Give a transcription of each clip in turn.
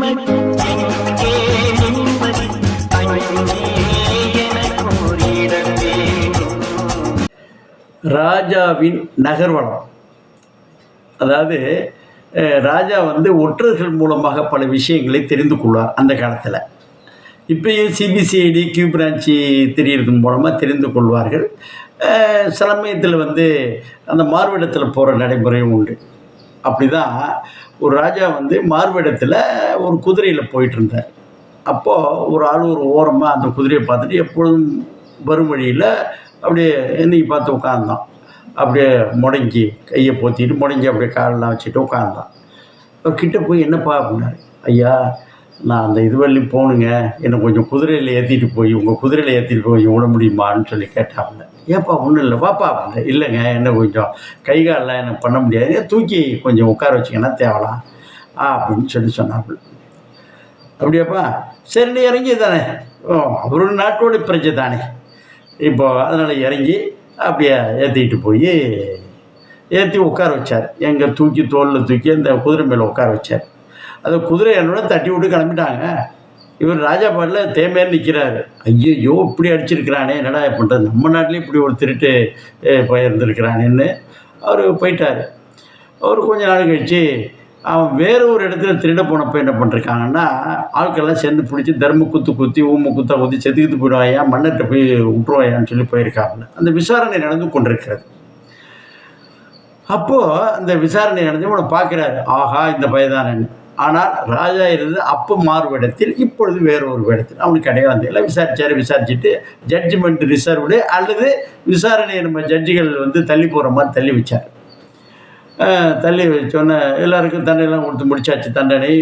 நிம்மதி நிம்மதி ராஜாவின் நகர்வலம். அதாவது ராஜா வந்து ஒற்றர்கள் மூலமாக பல விஷயங்களை தெரிந்து கொள்வார் அந்த காலத்தில். இப்பயும் சிபிசிஐடி கியூ பிரான்ச்சி தெரியறது மூலமாக தெரிந்து கொள்வார்கள். சிலமயத்தில் சமயத்தில் வந்து அந்த மார்விடத்தில் போகிற நடைமுறையும் உண்டு. அப்படி தான் ஒரு ராஜா வந்து மார்வேடத்தில் ஒரு குதிரையில் போயிட்டு இருந்தார் அப்போது ஒரு ஆள் ஒரு ஓரமாக அந்த குதிரையை பார்த்துட்டு எப்பொழுதும் வரும் வழியில் அப்படியே என்னைக்கு பார்த்து உட்காந்தான் அப்படியே முடங்கி கையை போத்திட்டு முடங்கி அப்படியே காலெல்லாம் வச்சுட்டு உட்காந்தான் கிட்டே போய் என்னப்பா அப்படின்னாரு. ஐயா நான் அந்த இது வழி போகணுங்க. என்னை கொஞ்சம் குதிரையில் ஏற்றிட்டு போய் உங்கள் குதிரையில் ஏற்றிட்டு போய் விட முடியுமான்னு சொல்லி கேட்டாப்புல. ஏப்பா ஒன்றும் இல்லை. வாப்பா அப்படின் இல்லைங்க என்ன கொஞ்சம் கை காலெலாம் எனக்கு பண்ண முடியாது. தூக்கி கொஞ்சம் உட்கார வச்சிங்கன்னா தேவலாம். அப்படின்னு சொல்லி சொன்னாப்புல. அப்படியாப்பா? சரி நீ இறங்கி தானே. ஓ அவரோட நாட்டோட பிரஜை தானே. இப்போ அதனால் இறங்கி அப்படியே ஏற்றிக்கிட்டு போய் ஏற்றி உட்கார வச்சார். எங்கே தூக்கி தோலில் தூக்கி அந்த குதிரை மேலே உட்கார வச்சார். அந்த குதிரை என்னோட தட்டி விட்டு கிளம்பிட்டாங்க. இவர் ராஜாபாடில் தேமேன்னு நிற்கிறாரு ஐயோ இப்படி அடிச்சிருக்கிறானே என்னடா பண்ணுறது நம்ம நாட்டிலே இப்படி ஒரு திருட்டு பயிர்ந்துருக்கிறானேன்னு அவர் போயிட்டார். அவர் கொஞ்ச நாள் கழிச்சு அவன் வேறு ஒரு இடத்துல திருட போனப்போ என்ன பண்ணிருக்காங்கன்னா ஆட்கள்லாம் சேர்ந்து பிடிச்சி தர்ம குத்து குத்தி ஊம குத்தா குத்தி செதுக்குத்து போயிடுவாயா மன்னர்கிட்ட போய் விட்டுருவாயான்னு சொல்லி போயிருக்காப்புல அந்த விசாரணை நடந்து கொண்டிருக்கிறது. அப்போது அந்த விசாரணை நடந்து உன்னை பார்க்குறாரு. ஆஹா இந்த பயதானன்னு ஆனால் ராஜா இருந்து அப்போ மாறுவிடத்தில் இப்பொழுது வேறொரு ஒரு அவனுக்கு அடையாளம் தெரியல. விசாரிச்சார் விசாரிச்சுட்டு ஜட்ஜ்மெண்ட் ரிசர்வ்டு அல்லது விசாரணையை நம்ம ஜட்ஜிகள் வந்து தள்ளி போகிற மாதிரி தள்ளி வச்சார். தள்ளி வச்சோன்னே எல்லாருக்கும் தண்டனைலாம் கொடுத்து முடிச்சாச்சு. தண்டனை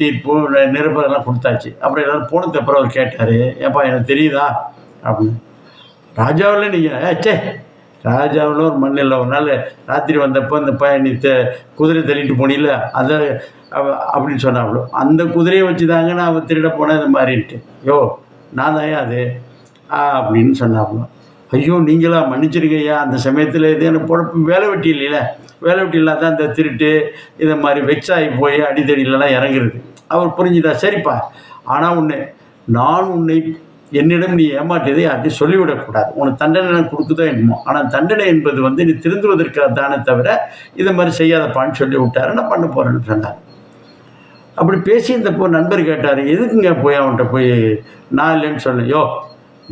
தீர்ப்பு நிருபரெல்லாம் கொடுத்தாச்சு. அப்புறம் எல்லோரும் போனதுக்கு அப்புறம் அவர் கேட்டார் ஏப்பா எனக்கு தெரியுதா? அப்படின்னு. ராஜாவில் நீங்கள் ஏச்சே ராஜாவில் ஒரு மண்ணில் ஒரு நாள் ராத்திரி வந்தப்போ அந்த பையன் குதிரை தள்ளிட்டு போனில அதை அப்படின்னு சொன்னாவளோ அந்த குதிரையை வச்சு தாங்க நான் திருட போனேன் இந்த மாதிரின்ட்டு யோ நான் தான் அது? ஆ அப்படின்னு சொன்னாவளோ ஐயோ நீங்களா மன்னிச்சிருங்க ஐயா அந்த சமயத்தில் இது எனக்கு பொழப்பு வேலை வெட்டி இல்லைல்ல வேலை வெட்டி இல்லாத அந்த திருட்டு இதை மாதிரி வெச்சாகி போய் அடித்தடியிலலாம் இறங்குறது. அவர் புரிஞ்சுதா? சரிப்பா. ஆனால் ஒன்று நான் உன்னை என்னிடம் நீ ஏமாற்றியதை யார்ட்டையும் சொல்லிவிடக்கூடாது. உனக்கு தண்டனை கொடுக்குதோ என்னமோ. ஆனால் தண்டனை என்பது வந்து நீ திருந்துவதற்காக தானே தவிர இதை மாதிரி செய்யாதப்பான்னு சொல்லி விட்டாரு. நான் பண்ண போகிறேன்னு சொன்னார். அப்படி பேசி இந்த போ நண்பர் கேட்டார் எதுக்குங்க போய் அவன்கிட்ட போய் நான் இல்லைன்னு சொன்னேன் யோ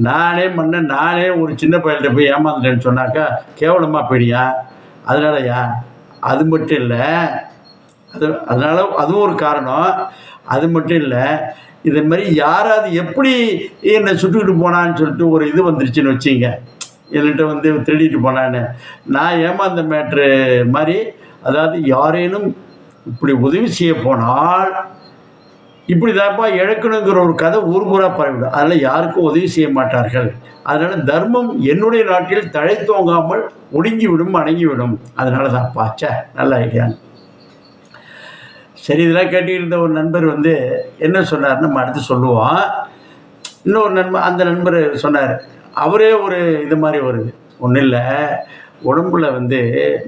நானே மன்னன் நானே ஒரு சின்ன பையன்கிட்ட போய் ஏமாந்துட்டேன்னு சொன்னாக்கா கேவலமாக போயிடியா? அதனாலயா? அது மட்டும் இல்லை அது அதனால் அதுவும் ஒரு காரணம். அது மட்டும் இல்லை இதே மாதிரி யாராவது எப்படி என்னை சுட்டுக்கிட்டு போனான்னு சொல்லிட்டு ஒரு இது வந்துருச்சுன்னு வச்சிங்க. என்கிட்ட வந்து திருடிட்டு போனான்னு நான் ஏமாந்த மேட்ரு மாதிரி அதாவது யாரேனும் இப்படி உதவி செய்ய போனால் இப்படி தான்ப்பா இழக்கணுங்கிற ஒரு கதை ஊர் ஊராக பரவிடும். அதனால் யாருக்கும் உதவி செய்ய மாட்டார்கள். அதனால் தர்மம் என்னுடைய நாட்டில் தழைத்தோங்காமல் ஒடுங்கிவிடும் அடங்கிவிடும். அதனால தான் பாச்சா நல்ல ஐடியான்னு சரி இதெல்லாம் கேட்டுக்கிட்டு இருந்த ஒரு நண்பர் வந்து என்ன சொன்னார் நம்ம அடுத்து சொல்லுவோம். இன்னொரு நண்பர் அந்த நண்பர் சொன்னார் அவரே ஒரு இது மாதிரி வருது ஒன்றும் இல்லை உடம்புல வந்து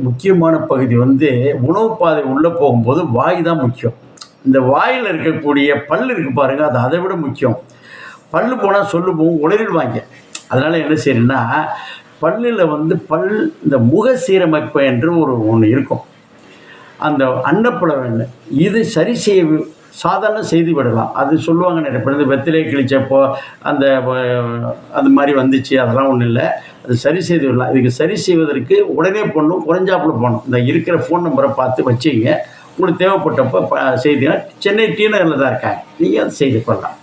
முக்கியமான பகுதி வந்து உணவு பாதை உள்ளே போகும்போது வாய் தான் முக்கியம். இந்த வாயில் இருக்கக்கூடிய பல் இருக்கு பாருங்கள் அது அதை விட முக்கியம். பல் போனால் சொல்லு போகும் உளறிடுவாங்க. அதனால் என்ன செய்யணும்னா பல்லில் வந்து பல் இந்த முக சீரமைப்பு என்று ஒரு ஒன்று இருக்கும். அந்த அன்னப்புலவன் இது சரி செய்ய சாதாரண செய்து விடலாம் அது சொல்லுவாங்க நிறைய பேர் இந்த கிழிச்சப்போ அந்த அது மாதிரி வந்துச்சு. அதெல்லாம் ஒன்றும் இல்லை. அது சரி செய்து விடலாம். இதுக்கு சரி செய்வதற்கு உடனே போடணும் குறைஞ்சாப்புல போகணும் இந்த இருக்கிற ஃபோன் நம்பரை பார்த்து வச்சுங்க. உங்களுக்கு தேவைப்பட்டப்போ ப- சென்னை டி நகரில் தான் இருக்காங்க. நீங்கள் அதை செய்து கொள்ளலாம்.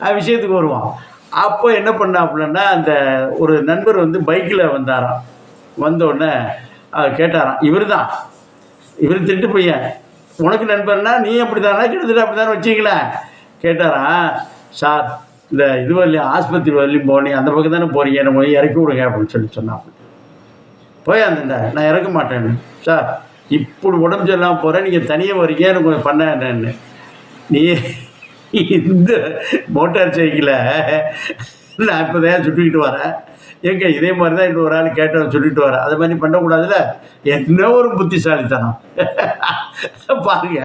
விஷயத்துக்கு வருவோம். அப்போ என்ன பண்ணாப்புலன்னா அந்த ஒரு நண்பர் வந்து பைக்கில் வந்தாராம். வந்தோடனே கேட்டாராம். இவர் தான் இவர் திருட்டு பையன். உனக்கு நண்பர்னா நீ அப்படி தானே கிட்டத்தட்ட அப்படி தானே வச்சிங்களேன் கேட்டாரா சார் இந்த இது வரலையும் ஆஸ்பத்திரி வரலையும் போனேன் அந்த பக்கம் தானே போகிறீங்க நம்ம போய் இறக்கி விடுங்க அப்படின்னு சொல்லி சொன்னான். போய் அந்த நான் இறக்க மாட்டேன்னு சார் இப்படி உடம்பு சரியில்லாமல் போகிறேன் நீங்கள் தனியாக வரீங்க எனக்கு கொஞ்சம் பண்ண என்னன்னு நீ இந்த மோட்டார் சைக்கிளை நான் இப்போ தான் சுட்டுக்கிட்டு வரேன். ஏங்க இதே மாதிரி தான் இன்னொரு ஆள் கேட்டவன் சொல்லிட்டு வரேன். அது மாதிரி பண்ணக்கூடாதுல்ல? என்ன ஒரு புத்திசாலித்தனம். பாருங்க.